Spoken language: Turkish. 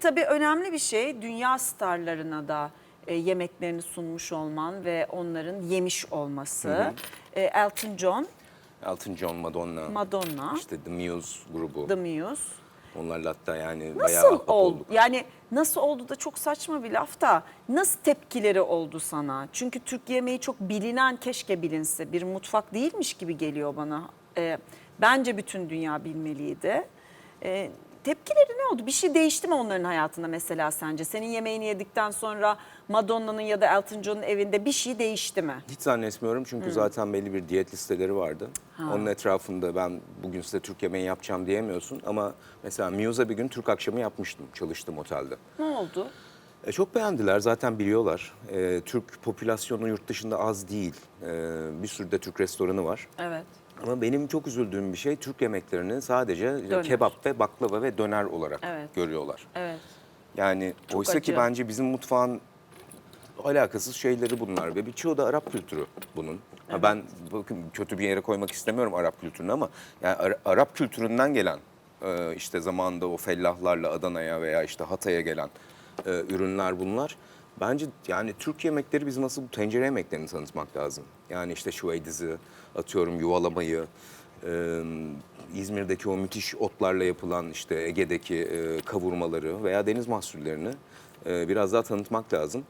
Tabii önemli bir şey dünya starlarına da e, yemeklerini sunmuş olman ve onların yemiş olması. E, Elton John, Elton John, Madonna, Madonna, işte The Muse grubu. The Muse. Onlarla hatta yani bayağı Nasıl ahbap oldu? olduk. Yani nasıl oldu da çok saçma bir laf da nasıl tepkileri oldu sana? Çünkü Türk yemeği çok bilinen keşke bilinse bir mutfak değilmiş gibi geliyor bana. Ee, bence bütün dünya bilmeliydi. Ee, tepkileri ne oldu? Bir şey değişti mi onların hayatında mesela sence? Senin yemeğini yedikten sonra Madonna'nın ya da Elton John'un evinde bir şey değişti mi? Hiç zannetmiyorum çünkü zaten belli bir diyet listeleri vardı. Onun etrafında ben bugün size Türk yemeği yapacağım diyemiyorsun ama mesela Muse'a bir gün Türk akşamı yapmıştım, çalıştım otelde. Ne oldu? E, çok beğendiler, zaten biliyorlar. E, Türk popülasyonu yurt dışında az değil. E, bir sürü de Türk restoranı var. Evet. Ama benim çok üzüldüğüm bir şey Türk yemeklerini sadece Döner. kebap ve baklava ve döner olarak Evet. görüyorlar. Evet. Yani Çok oysa ki acı. bence bizim mutfağın alakasız şeyleri bunlar ve birçoğu da Arap kültürü bunun. Ha ben bakın kötü bir yere koymak istemiyorum Arap kültürünü ama yani Ara- Arap kültüründen gelen e, işte zamanında o fellahlarla Adana'ya veya işte Hatay'a gelen e, ürünler bunlar. Bence yani Türk yemekleri bizim nasıl bu tencere yemeklerini tanıtmak lazım. Yani işte şu edizi atıyorum yuvalamayı, e, İzmir'deki o müthiş otlarla yapılan işte Ege'deki e, kavurmaları veya deniz mahsullerini e, biraz daha tanıtmak lazım.